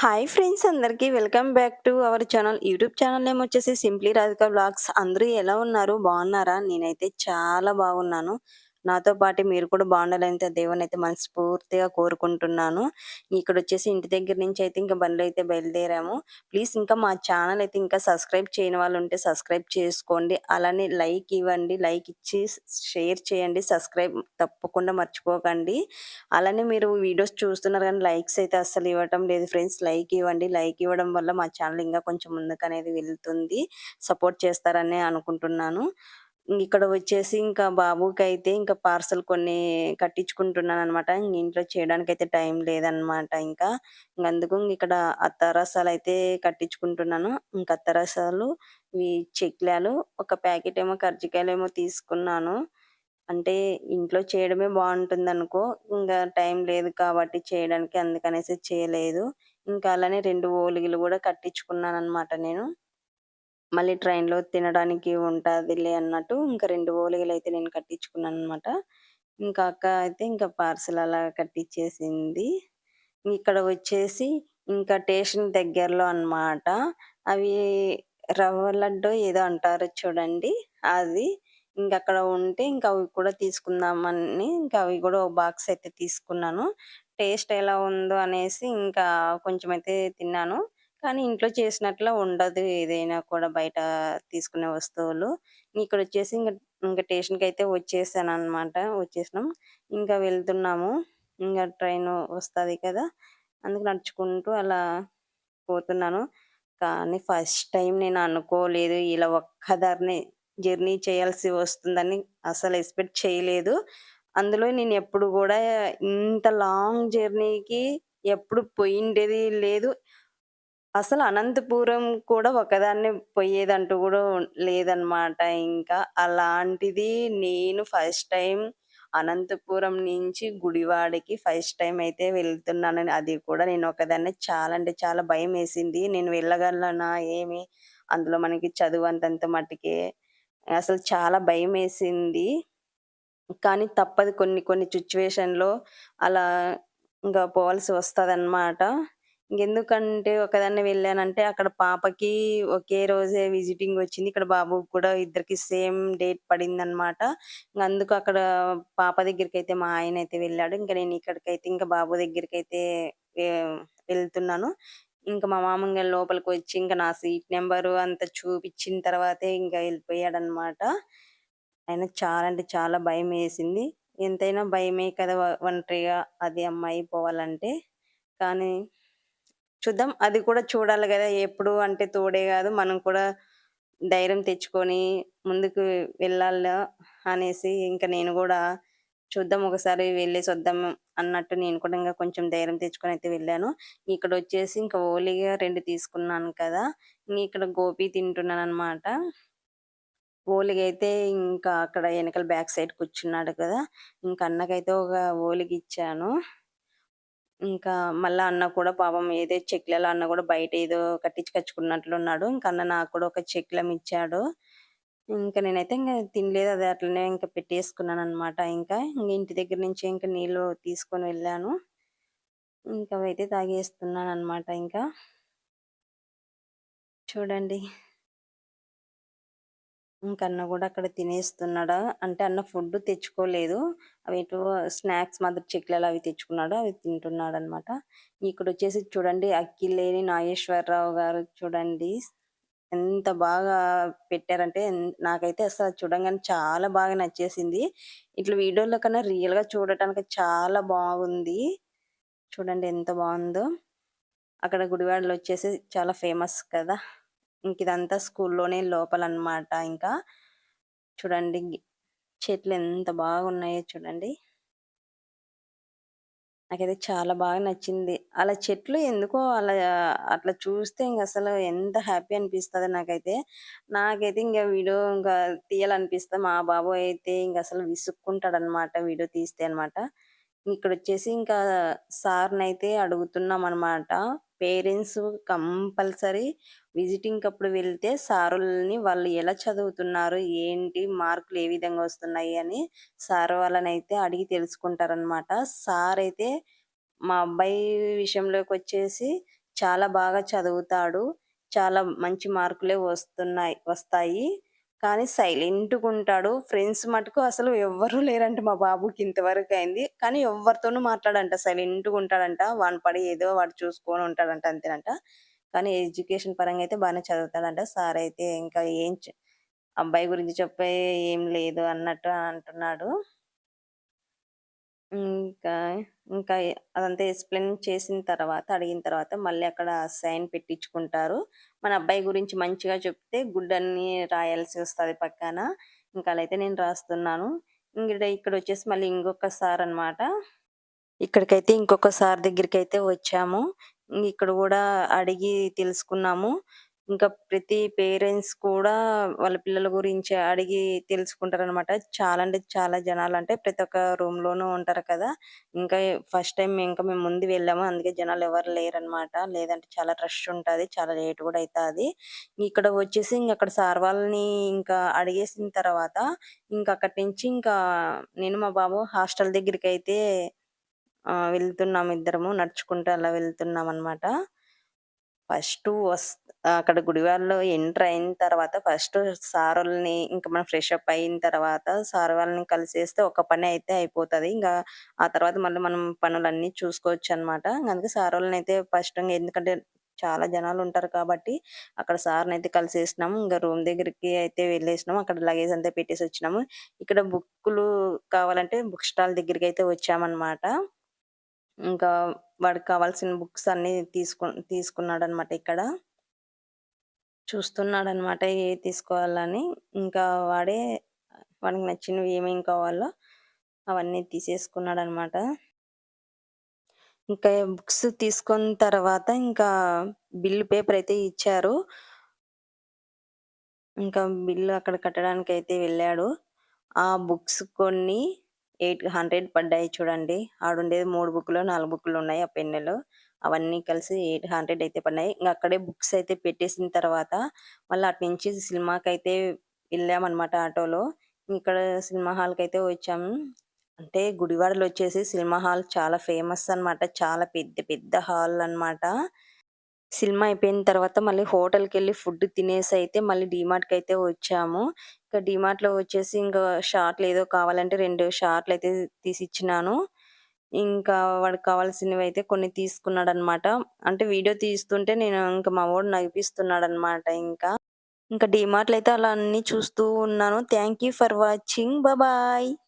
Hi friends అందరికీ welcome back to our channel. YouTube channel name వచ్చేసి simply Radhika blogs అందరూ ఎలా ఉన్నారు? బాగున్నారా? నేనైతే చాలా బాగున్నాను. నాతో పాటు మీరు కూడా బాగుండాలని దేవుని అయితే మనస్ఫూర్తిగా కోరుకుంటున్నాను. ఇక్కడ వచ్చేసి ఇంటి దగ్గర నుంచి అయితే ఇంకా బండ్లు అయితే బయలుదేరాము. ప్లీజ్ ఇంకా మా ఛానల్ అయితే ఇంకా సబ్స్క్రైబ్ చేయని వాళ్ళు ఉంటే సబ్స్క్రైబ్ చేసుకోండి. అలానే లైక్ ఇవ్వండి. లైక్ ఇచ్చి షేర్ చేయండి. సబ్స్క్రైబ్ తప్పకుండా మర్చిపోకండి. అలానే మీరు వీడియోస్ చూస్తున్నారు కానీ లైక్స్ అయితే అస్సలు ఇవ్వటం లేదు. ఫ్రెండ్స్ లైక్ ఇవ్వండి. లైక్ ఇవ్వడం వల్ల మా ఛానల్ ఇంకా కొంచెం ముందుకు అనేది వెళ్తుంది. సపోర్ట్ చేస్తారని అనుకుంటున్నాను. ఇక్కడ వచ్చేసి ఇంకా బాబుకి అయితే ఇంకా పార్సల్ కొన్ని కట్టించుకుంటున్నాను అనమాట ఇంట్లో చేయడానికి అయితే టైం లేదనమాట ఇంకా. అందుకు ఇక్కడ అత్తరసాలు అయితే కట్టించుకుంటున్నాను. ఇంకా అత్తరసాలు ఇవి చెక్లాలు ఒక ప్యాకెట్ ఏమో కర్జికాయలు ఏమో తీసుకున్నాను. అంటే ఇంట్లో చేయడమే బాగుంటుంది అనుకో ఇంకా టైం లేదు కాబట్టి చేయడానికి అందుకనేసి చేయలేదు. ఇంకా అలానే రెండు ఓలిగిలు కూడా కట్టించుకున్నాను అనమాట నేను. మళ్ళీ ట్రైన్‌లో తినడానికి ఉంటుందిలే అన్నట్టు ఇంకా రెండు ఓలిగలు అయితే నేను కట్టించుకున్నాను అనమాట. ఇంకా అక్క అయితే ఇంకా పార్సెల్ అలా కట్టించేసింది ఇక్కడ వచ్చేసి ఇంకా స్టేషన్ దగ్గరలో అన్నమాట. అవి రవ్వ లడ్డు ఏదో అంటారు చూడండి అది. ఇంక అక్కడ ఉంటే ఇంకా అవి కూడా తీసుకుందామని ఇంకా అవి కూడా ఒక బాక్స్ అయితే తీసుకున్నాను. టేస్ట్ ఎలా ఉందో అనేసి ఇంకా కొంచెం అయితే తిన్నాను. కానీ ఇంట్లో చేసినట్లు ఉండదు ఏదైనా కూడా బయట తీసుకునే వస్తువులు. ఇక్కడ వచ్చేసి ఇంకా ఇంకా స్టేషన్కి అయితే వచ్చేసాను అనమాట వచ్చేసినాం. ఇంకా వెళ్తున్నాము. ఇంకా ట్రైన్ వస్తుంది కదా! అందుకు నడుచుకుంటూ అలా పోతున్నాను. కానీ ఫస్ట్ టైం నేను అనుకోలేదు ఇలా ఒక్కదారిని జర్నీ చేయాల్సి వస్తుందని అసలు ఎక్స్‌పెక్ట్ చేయలేదు. అందులో నేను ఎప్పుడు కూడా ఇంత లాంగ్ జర్నీకి ఎప్పుడు పోయిండేది లేదు. అసలు అనంతపురం కూడా ఒకదాన్నే పోయేదంటూ కూడా లేదనమాట ఇంకా. అలాంటిది నేను ఫస్ట్ టైం అనంతపురం నుంచి గుడివాడకి ఫస్ట్ టైం అయితే వెళ్తున్నానని అది కూడా నేను ఒకదాన్నే చాలా అంటే చాలా భయమేసింది. నేను వెళ్ళగలనా ఏమి? అందులో మనకి చదువు అంతంత మట్టుకే అసలు చాలా భయమేసింది. కానీ తప్పదు కొన్ని కొన్ని సిట్యుయేషన్‌లో అలా ఇంకా పోవాల్సి వస్తదనమాట. ఇంకెందుకంటే ఒకదాన్ని వెళ్ళానంటే అక్కడ పాపకి ఒకే రోజే విజిటింగ్ వచ్చింది. ఇక్కడ బాబుకి కూడా ఇద్దరికి సేమ్ డేట్ పడిందనమాట. ఇంకా అందుకు అక్కడ పాప దగ్గరికి అయితే మా ఆయన అయితే వెళ్ళాడు. ఇంకా నేను ఇక్కడికైతే ఇంకా బాబు దగ్గరికి అయితే వెళ్తున్నాను. ఇంకా మా మామ గారి లోపలికి వచ్చి ఇంకా నా సీట్ నెంబరు అంతా చూపిచ్చిన తర్వాతే ఇంకా వెళ్ళిపోయాడనమాట. ఆయన చాలా అంటే చాలా భయమేసింది. ఎంతైనా భయమే కదా! ఒంటరిగా అది అమ్మాయి పోవాలంటే. కానీ చూద్దాం. అది కూడా చూడాలి కదా ఎప్పుడు అంటే తోడే కాదు మనం కూడా ధైర్యం తెచ్చుకొని ముందుకు వెళ్ళాలా అనేసి ఇంకా నేను కూడా చూద్దాం ఒకసారి వెళ్ళేసొద్దాం అన్నట్టు నేను కూడా ఇంకా కొంచెం ధైర్యం తెచ్చుకొని అయితే వెళ్ళాను. ఇక్కడ వచ్చేసి ఇంకా ఓలిగా రెండు తీసుకున్నాను కదా! ఇక్కడ గోపి తింటున్నాను తింటున్నాననమాట. ఓలిగైతే ఇంకా అక్కడ వెనకాల బ్యాక్ సైడ్ కూర్చున్నాడు కదా! ఇంకా అన్నకైతే ఒక ఓలిగిచ్చాను. ఇంకా మళ్ళా అన్న కూడా పాపం ఏదో చెక్లీలు అన్న కూడా బయట ఏదో కట్టించుకొచ్చుకున్నట్లున్నాడు. ఇంకా అన్న నాకు కూడా ఒక చెక్కిలం ఇచ్చాడు. ఇంకా నేనైతే ఇంకా తినలేదు. అది అట్లనే ఇంకా పెట్టేసుకున్నాను అనమాట ఇంకా. ఇంకా ఇంటి దగ్గర నుంచి ఇంకా నీళ్ళు తీసుకొని వెళ్ళాను. ఇంక అవైతే తాగేస్తున్నాననమాట ఇంకా. చూడండి. ఇంకా అన్న కూడా అక్కడ తినేస్తున్నాడు. అంటే అన్న ఫుడ్ తెచ్చుకోలేదు. అవి స్నాక్స్ మాదిరి చెక్లీలు అవి తెచ్చుకున్నాడు. అవి తింటున్నాడు అన్నమాట ఇక్కడ వచ్చేసి చూడండి అక్కిలేని నాగేశ్వరరావు గారు చూడండి. ఎంత బాగా పెట్టారంటే నాకైతే అసలు చూడంగానే చాలా బాగా నచ్చేసింది. ఇట్లా వీడియోలో కన్నా రియల్‌గా చూడటానికి చాలా బాగుంది. చూడండి ఎంత బాగుందో అక్కడ గుడివాడలో వచ్చేసి చాలా ఫేమస్ కదా! ఇంక ఇదంతా స్కూల్లోనే లోపలన్నమాట ఇంకా. చూడండి చెట్లు ఎంత బాగున్నాయో చూడండి. నాకైతే చాలా బాగా నచ్చింది. అలా చెట్లు ఎందుకో అలా అట్లా చూస్తే ఇంక అసలు ఎంత హ్యాపీ అనిపిస్తుంది నాకైతే. నాకైతే ఇంకా వీడియో ఇంకా తీయాలనిపిస్తుంది మా బాబు అయితే ఇంక అసలు విసుక్కుంటాడనమాట వీడియో తీస్తే అనమాట. ఇక్కడొచ్చేసి ఇంకా సార్ని అయితే అడుగుతున్నాం అనమాట పేరెంట్స్ కంపల్సరీ విజిటింగ్ అప్పుడు వెళ్తే సారులని వాళ్ళు ఎలా చదువుతున్నారు? ఏంటి? మార్కులు ఏ విధంగా వస్తున్నాయి? అని సార్ వాళ్ళని అయితే అడిగి తెలుసుకుంటారనమాట. సార్ అయితే మా అబ్బాయి విషయంలోకి వచ్చేసి చాలా బాగా చదువుతాడు. చాలా మంచి మార్కులే వస్తున్నాయి వస్తాయి. కానీ సైలెంట్‌గా ఉంటాడు. ఫ్రెండ్స్ మటుకు అసలు ఎవ్వరు లేరంట మా బాబుకి ఇంతవరకు అయింది కానీ ఎవరితోనూ మాట్లాడంట. సైలెంట్‌గా ఉంటాడంట. వాని పడి ఏదో వాడు చూసుకొని ఉంటాడంట అంతేనంట. కానీ ఎడ్యుకేషన్ పరంగా అయితే బాగానే చదువుతాడంట. సార్ అయితే ఇంకా ఏం అబ్బాయి గురించి చెప్పే ఏం లేదు అన్నట్టు అంటున్నాడు. ఇంకా, ఇంకా అదంతా ఎక్స్‌ప్లెయిన్ చేసిన తర్వాత, అడిగిన తర్వాత మళ్ళీ అక్కడ సైన్ పెట్టించుకుంటారు. మన అబ్బాయి గురించి మంచిగా చెప్తే గుడ్ అన్ని రాయాల్సి వస్తుంది పక్కన. ఇంకా అలా అయితే నేను రాస్తున్నాను. ఇక్కడ వచ్చేసి మళ్ళీ ఇంకొక సార్ అన్నమాట. ఇక్కడికైతే ఇంకొక సార్ దగ్గరికి అయితే వచ్చాము. ఇక్కడ కూడా అడిగి తెలుసుకున్నాము. ఇంకా ప్రతి పేరెంట్స్ కూడా వాళ్ళ పిల్లల గురించి అడిగి తెలుసుకుంటారనమాట. చాలా అంటే చాలా జనాలంటే ప్రతి ఒక్క రూమ్‌లోనూ ఉంటారు కదా! ఇంకా ఫస్ట్ టైమ్ ఇంకా మేము ముందు వెళ్ళాము. అందుకే జనాలు ఎవరు లేరనమాట. లేదంటే చాలా రష్ ఉంటది. చాలా లేట్ కూడా అయితాది. ఇక్కడ వచ్చేసి ఇంక అక్కడ సార్ వాళ్ళని ఇంకా అడిగేసిన తర్వాత ఇంకా అక్కడి నుంచి ఇంకా నేను మా బాబు హాస్టల్ దగ్గరికైతే అయితే వెళ్తున్నాం ఇద్దరము. నడుచుకుంటూ అలా వెళ్తున్నామనమాట. ఫస్ట్ వస్ అక్కడ గుడివాళ్ళలో ఎంటర్ అయిన తర్వాత ఫస్ట్ సారోళ్ళని ఇంకా మనం ఫ్రెష్ అప్ అయిన తర్వాత సార్ వాళ్ళని కలిసేస్తే ఒక పని అయితే అయిపోతది. ఇంకా ఆ తర్వాత మళ్ళీ మనం పనులన్నీ చూసుకోవచ్చనమాట. అందుకే అయితే ఫస్ట్ ఎందుకంటే చాలా జనాలు ఉంటారు కాబట్టి అక్కడ సార్‌నైతే కలిసేసినాము. ఇంకా రూమ్ దగ్గరికి అయితే వెళ్ళేసినాము. అక్కడ లగేజ్ అంతా పెట్టేసొచ్చినాము. ఇక్కడ బుక్కులు కావాలంటే బుక్ స్టాల్ దగ్గరికి అయితే వచ్చామనమాట. ఇంకా వాడికి కావాల్సిన బుక్స్ అన్నీ తీసుకు తీసుకున్నాడనమాట ఇక్కడ. చూస్తున్నాడనమాట ఏ తీసుకోవాలని. ఇంకా వాడే వాడికి నచ్చినవి ఏమేమి కావాలో అవన్నీ తీసేసుకున్నాడనమాట. ఇంకా బుక్స్ తీసుకున్న తర్వాత ఇంకా బిల్ పేపర్ అయితే ఇచ్చారు. ఇంకా బిల్లు అక్కడ కట్టడానికి అయితే వెళ్ళాడు. ఆ బుక్స్ కొన్ని 800 పడ్డాయి చూడండి. ఆడుండేది మూడు బుక్లు నాలుగు బుక్లు ఉన్నాయి ఆ పెన్నులు. అవన్నీ కలిసి 800 అయితే పడినాయి. ఇంకా అక్కడే బుక్స్ అయితే పెట్టేసిన తర్వాత మళ్ళీ అటు నుంచి సినిమాకి అయితే వెళ్ళామన్నమాట ఆటోలో. ఇక్కడ సినిమా హాల్‌కైతే వచ్చాము. అంటే గుడివాడలో వచ్చేసి సినిమా హాల్ చాలా ఫేమస్ అనమాట. చాలా పెద్ద పెద్ద హాల్ అన్నమాట. సినిమా అయిపోయిన తర్వాత మళ్ళీ హోటల్‌కెళ్ళి ఫుడ్ తినేసి అయితే మళ్ళీ డీమార్ట్‌కైతే వచ్చాము. ఇంకా డీమార్ట్‌లో వచ్చేసి ఇంకా షార్ట్‌లు ఏదో కావాలంటే రెండు షార్ట్లు అయితే తీసిచ్చినాను. ఇంకా వాడికి అయితే కొన్ని తీసుకున్నాడు అనమాట అంటే వీడియో తీస్తుంటే నేను ఇంకా మా వాడు వోడు నవ్విపిస్తున్నాడనమాట ఇంకా. ఇంకా డీమార్ట్లు అయితే అలా అన్నీ చూస్తూ ఉన్నాను. Thank you for watching. Bye.